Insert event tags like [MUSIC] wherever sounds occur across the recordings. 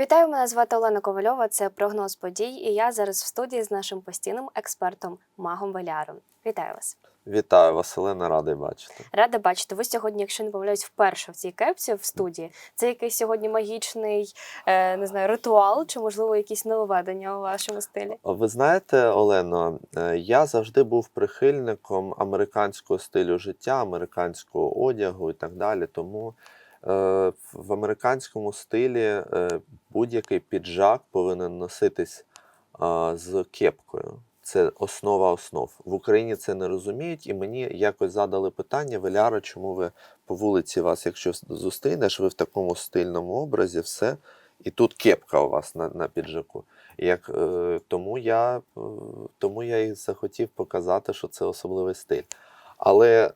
Вітаю, мене звати Олена Ковальова. Це прогноз подій. І я зараз в студії з нашим постійним експертом Магом Веляром. Вітаю вас. Вітаю, Василина, радий бачити. Рада бачити. Ви сьогодні, якщо не помиляюсь, вперше в цій кепці в студії. Це якийсь сьогодні магічний е, не знаю, ритуал чи можливо якісь нововведення у вашому стилі. Ви знаєте, Олено, е, я завжди був прихильником американського стилю життя, американського одягу і так далі. Тому в американському стилі е, будь-який піджак повинен носитись е, з кепкою. Це основа основ. В Україні це не розуміють, і мені якось задали питання: Веляра, чому ви по вулиці вас, якщо зустрінеш, ви в такому стильному образі, все, і тут кепка у вас на, на піджаку. Як, е, тому, я, е, тому я і захотів показати, що це особливий стиль. Але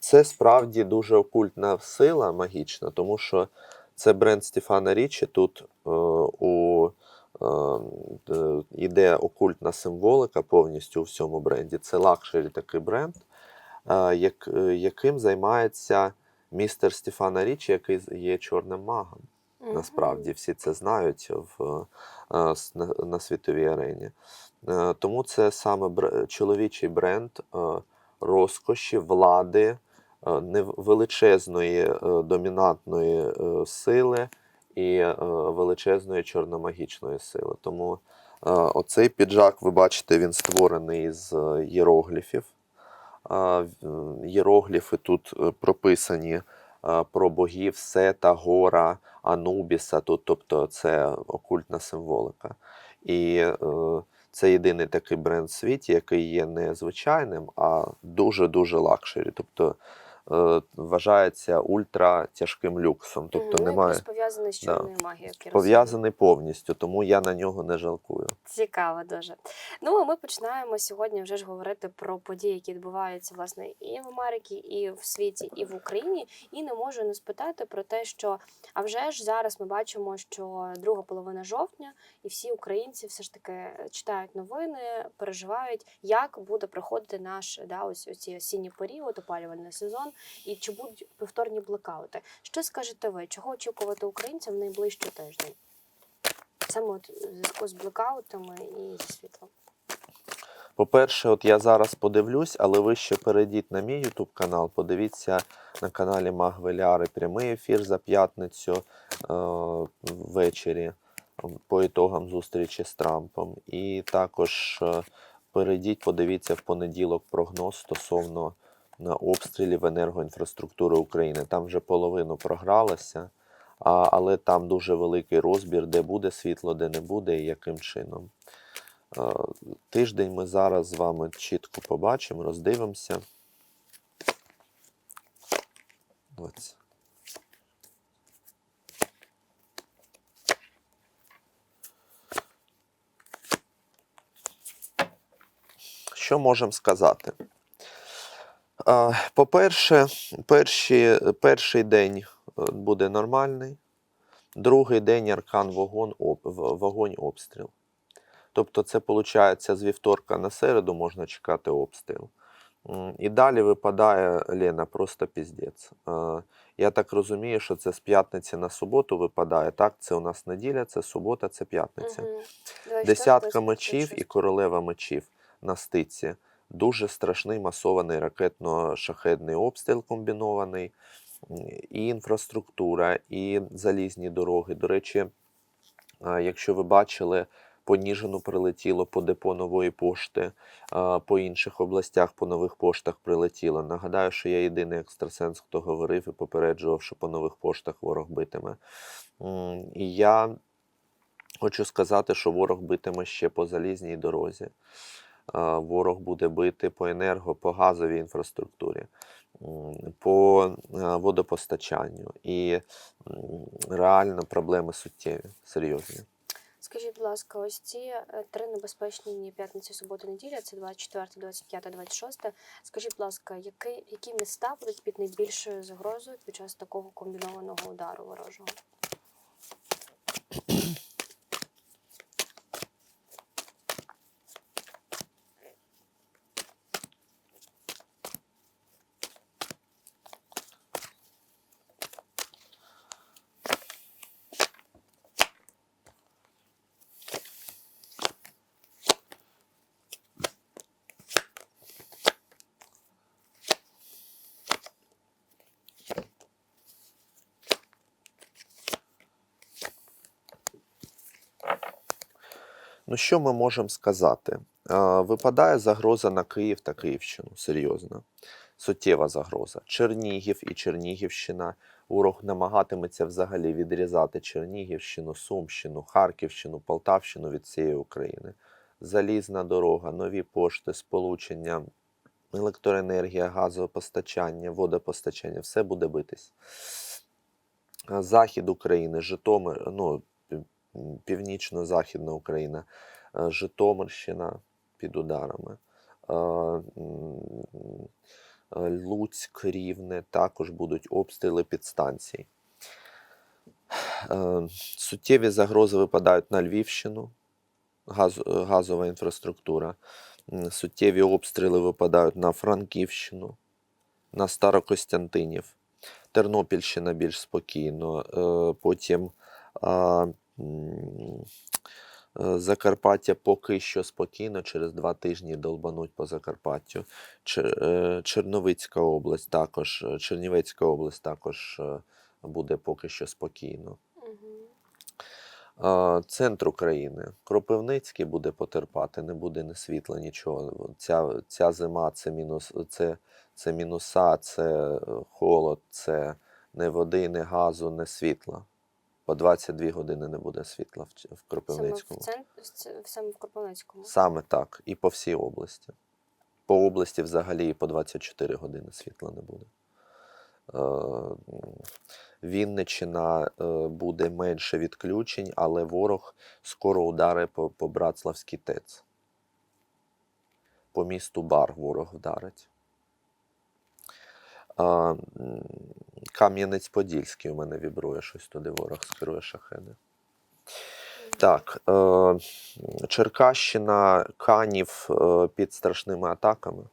це справді дуже окультна сила магічна, тому що це бренд Стефана Річі. Тут е, у е, е, окультна символика повністю у всьому бренді. Це лакшері такий бренд, е, як, е, яким займається містер Стефана Річі, який є чорним магом. Насправді всі це знають в, е, на, на світовій арені. Е, Тому це саме бр- чоловічий бренд е, розкоші, влади, е, величезної е, домінантної е, сили і величезної чорномагічної сили. Тому оцей піджак, ви бачите, він створений з єрогліфів. Єрогліфи тут прописані про богів Сета, Гора, Анубіса, тут, тобто це окультна символика. І е, це єдиний такий бренд в світі, який є не звичайним, а дуже-дуже лакшері. Тобто вважається ультра тяжким люксом. Тобто ну, немає пов'язаний з Да. чорною магією. я розумію. пов'язаний повністю, тому я на нього не жалкую. Цікаво дуже. Ну а ми починаємо сьогодні вже ж говорити про події, які відбуваються власне і в Америці, і в світі, і в Україні. І не можу не спитати про те, що а вже ж зараз ми бачимо, що друга половина жовтня, і всі українці все ж таки читають новини, переживають, як буде проходити наш да, ось ці осінній період, опалювальний сезон, і чи будуть повторні блекаути. Що скажете ви? Чого очікувати українцям в найближчий тиждень? Саме от в зв'язку з блекаутами і зі світлом. По-перше, от я зараз подивлюсь, але ви ще перейдіть на мій YouTube канал, подивіться на каналі Магвеляри прямий ефір за п'ятницю е, ввечері по ітогам зустрічі з Трампом. І також е, перейдіть, подивіться в понеділок прогноз стосовно на обстрілів енергоінфраструктури України. Там вже половину програлося, а, але там дуже великий розбір, де буде світло, де не буде і яким чином. Е, Тиждень ми зараз з вами чітко побачимо, роздивимося. Ось. Що можемо сказати? По-перше, перші, перший день е, буде нормальний, другий день аркан вогонь, об, вогонь обстріл. Тобто, це виходить з вівторка на середу можна чекати обстріл. І далі випадає Лена, просто піздець. Е, Я так розумію, що це з п'ятниці на суботу випадає. Так, це у нас неділя, це субота, це п'ятниця. 24, Десятка мечів і королева мечів на стиці. Дуже страшний масований ракетно-шахедний обстріл комбінований, і інфраструктура, і залізні дороги. До речі, якщо ви бачили, по Ніжину прилетіло по депо нової пошти, по інших областях по нових поштах прилетіло. Нагадаю, що я єдиний екстрасенс, хто говорив і попереджував, що по нових поштах ворог битиме. І я хочу сказати, що ворог битиме ще по залізній дорозі. Ворог буде бити по енерго, по газовій інфраструктурі, по е, водопостачанню. І реально проблеми суттєві, серйозні. Скажіть, будь ласка, ось ці е, три небезпечні дні п'ятниця, субота, неділя, це 24, 25, 26. Скажіть, будь ласка, які, які міста будуть під найбільшою загрозою під час такого комбінованого удару ворожого? Ну, що ми можемо сказати? Випадає загроза на Київ та Київщину, серйозно. Суттєва загроза. Чернігів і Чернігівщина. Ворог намагатиметься взагалі відрізати Чернігівщину, Сумщину, Харківщину, Полтавщину від цієї України. Залізна дорога, нові пошти, сполучення, електроенергія, газопостачання, водопостачання все буде битись. Захід України, Житомир, ну, північно-західна Україна, е, Житомирщина під ударами. Е, е, Луцьк, Рівне також будуть обстріли підстанцій. Суттєві загрози випадають на Львівщину, газ, газова інфраструктура. Суттєві обстріли випадають на Франківщину, на Старокостянтинів. Тернопільщина більш спокійно. Потім Закарпаття поки що спокійно, через два тижні долбануть по Закарпаттю. Е, Черновицька область також, е, Чернівецька область також е, буде поки що спокійно. Центр України. Кропивницький буде потерпати, не буде ні світла, нічого. Ця, ця зима це, мінус, це, це мінуса, це е, холод, це не води, не газу, не світла. По 22 години не буде світла в, в Саме в, Кропивницькому. саме в Кропивницькому. Саме так. І по всій області. По області взагалі і по 24 години світла не буде. Е, Вінниччина е, буде менше відключень, але ворог скоро удари по, по Братславській ТЕЦ. По місту Бар ворог вдарить. Кам'янець-Подільський у мене вібрує щось туди ворог скерує шахеди. Так, е, Черкащина, Канів е, під страшними атаками.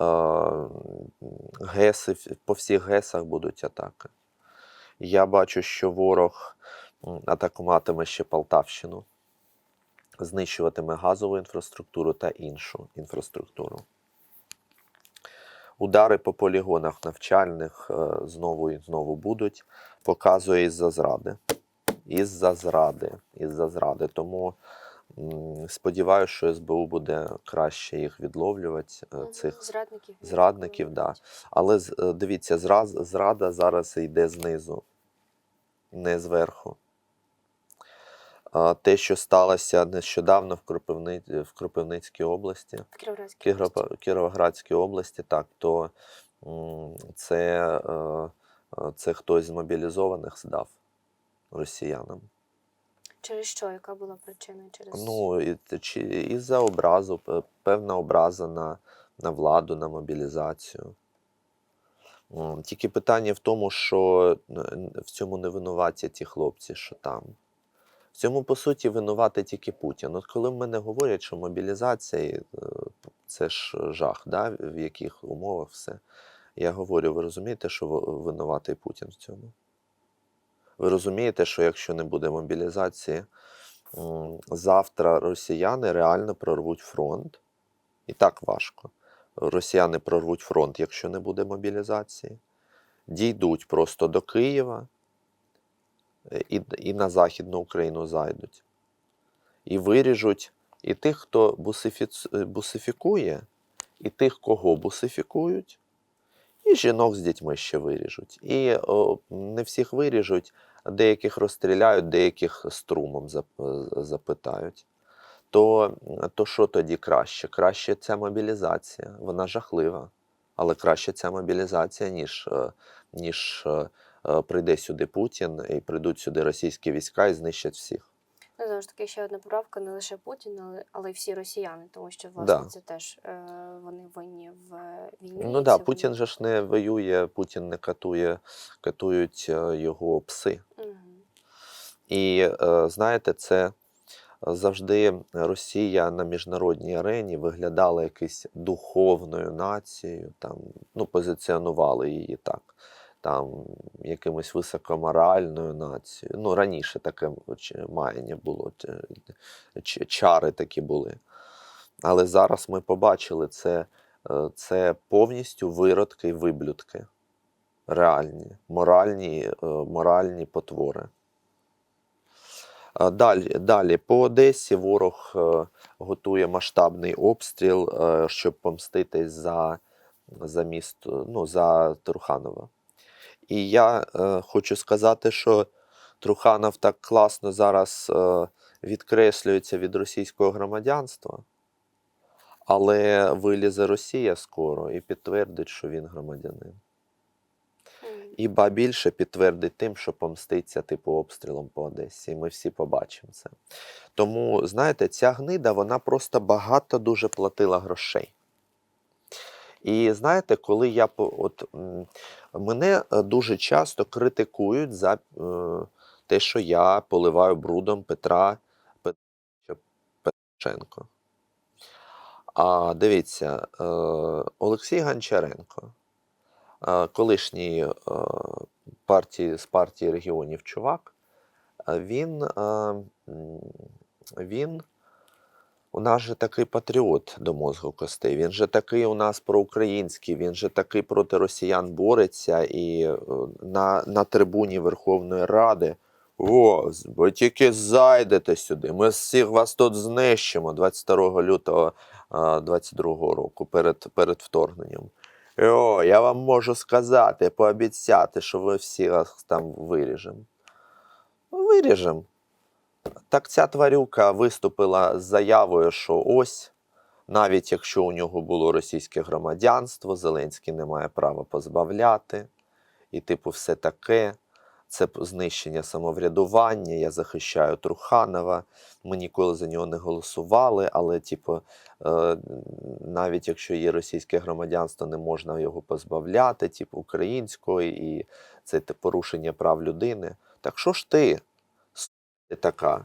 Е, ГЕСи, по всіх ГЕСах будуть атаки. Я бачу, що ворог атакуватиме ще Полтавщину, знищуватиме газову інфраструктуру та іншу інфраструктуру. Удари по полігонах навчальних е, знову і знову будуть. Показує із-за зради. Із-за зради. Із-за зради. Тому сподіваюся, що СБУ буде краще їх відловлювати, е, цих зрадників. зрадників, да. Але е, дивіться, зраз, зрада зараз йде знизу, не зверху. Те, що сталося нещодавно в, Кропивни... в Кропивницькій області, В Кіровоградській області. Кіровоградській області, так, то це, е, це хтось з мобілізованих здав росіянам. Через що? Яка була причина? Через... Ну, і, чи, із-за образу, певна образа на, на владу, на мобілізацію. Тільки питання в тому, що в цьому не винуваті ті хлопці, що там. Цьому, по суті, винувати тільки Путін. От коли в мене говорять, що мобілізація е, це ж жах, да? в яких умовах все. Я говорю, ви розумієте, що винуватий Путін в цьому? Ви розумієте, що якщо не буде мобілізації, завтра росіяни реально прорвуть фронт. І так важко. Росіяни прорвуть фронт, якщо не буде мобілізації. Дійдуть просто до Києва і, і на Західну Україну зайдуть. І виріжуть і тих, хто бусифіц... бусифікує, і тих, кого бусифікують, і жінок з дітьми ще виріжуть. І о, не всіх виріжуть, деяких розстріляють, деяких струмом зап- запитають. То, то що тоді краще? Краще ця мобілізація. Вона жахлива. Але краще ця мобілізація, ніж, е, ніж е, прийде сюди Путін і прийдуть сюди російські війська і знищать всіх. Ну, знову ж таки, ще одна поправка, не лише Путін, але, але й всі росіяни, тому що власне Да. це теж е, вони винні в е, війні. Ну це Путін же ж не воює, Путін не катує, катують е, його пси. Мгм. І е, знаєте, це завжди Росія на міжнародній арені виглядала якось духовною нацією, там, ну, позиціонували її так, там, якимось високоморальною нацією. Ну, раніше таке маяння було, чари такі були. Але зараз ми побачили це, е, це повністю виродки і виблюдки. Реальні, моральні, е, моральні потвори. Далі, далі по Одесі ворог е, готує масштабний обстріл, е, щоб помститись за, за місто, ну, за Труханова. І я е, хочу сказати, що Труханов так класно зараз е, відкреслюється від російського громадянства, але вилізе Росія скоро і підтвердить, що він громадянин. І ба більше підтвердить тим, що помститься типу обстрілом по Одесі. І ми всі побачимо це. Тому, знаєте, ця гнида вона просто багато дуже платила грошей. І знаєте, коли я от мене е, дуже часто критикують за е, те, що я поливаю брудом Петра Петровича А дивіться, е, Олексій Гончаренко, колишній партії, з партії регіонів чувак, він, він у нас же такий патріот до мозку костей. Він же такий у нас проукраїнський, він же такий проти росіян бореться і е, на, на трибуні Верховної Ради. О, ви тільки зайдете сюди. Ми всіх вас тут знищимо 22 лютого 22 року перед, перед вторгненням. О, я вам можу сказати, пообіцяти, що ви всі вас там виріжемо. Виріжемо. Так ця тварюка виступила з заявою, що ось, навіть якщо у нього було російське громадянство, Зеленський не має права позбавляти, і, типу, все таке. Це знищення самоврядування. Я захищаю Труханова. Ми ніколи за нього не голосували, але, типу, е, навіть якщо є російське громадянство, не можна його позбавляти, типу, українського, і це порушення прав людини. Так що ж ти така,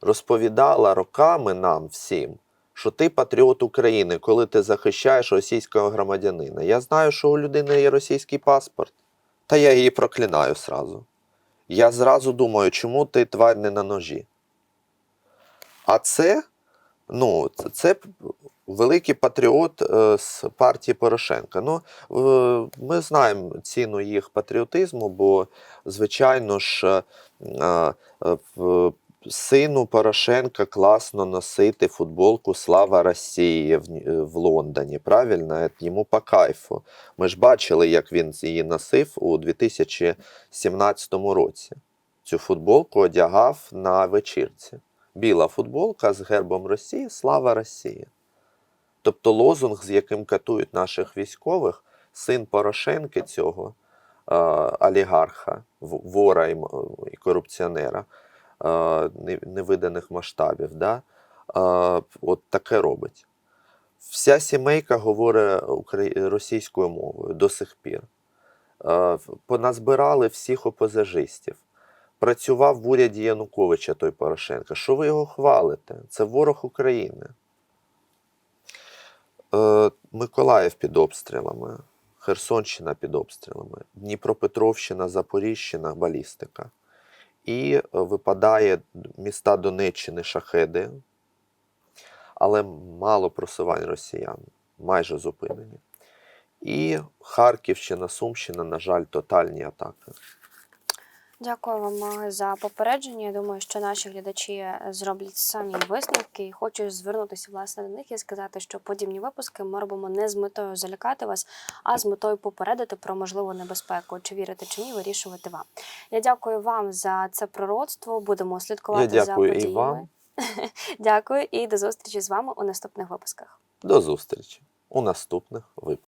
розповідала роками нам всім, що ти патріот України, коли ти захищаєш російського громадянина. Я знаю, що у людини є російський паспорт, та я її проклинаю сразу. Я зразу думаю, чому ти тварь не на ножі. А це, ну, це, великий патріот е, з партії Порошенка. Ну, ми знаємо ціну їх патріотизму, бо, звичайно ж, е, е, сину Порошенка класно носити футболку Слава Росії в, Лондоні. Правильно? Йому по кайфу. Ми ж бачили, як він її носив у 2017 році. Цю футболку одягав на вечірці. Біла футболка з гербом Росії Слава Росії. Тобто лозунг, з яким катують наших військових, син Порошенки цього олігарха, вора і, корупціонера невиданих масштабів, да? от таке робить. Вся сімейка говорить російською мовою до сих пір. Поназбирали всіх опозажистів. Працював в уряді Януковича той Порошенко. Що ви його хвалите? Це ворог України. Е, Миколаїв під обстрілами, Херсонщина під обстрілами, Дніпропетровщина, Запоріжжя, балістика. І е, випадає міста Донеччини шахеди, але мало просувань росіян, майже зупинені. І Харківщина, Сумщина, на жаль, тотальні атаки. Дякую вам е, за попередження. Я думаю, що наші глядачі е, зроблять самі висновки. І хочу звернутися власне до них і сказати, що подібні випуски ми робимо не з метою залякати вас, а з метою попередити про можливу небезпеку. Чи вірити чи ні, вирішувати вам. Я дякую вам за це пророцтво. Будемо слідкувати Я дякую за і вам. [LAUGHS] Дякую і до зустрічі з вами у наступних випусках. До зустрічі у наступних випусках.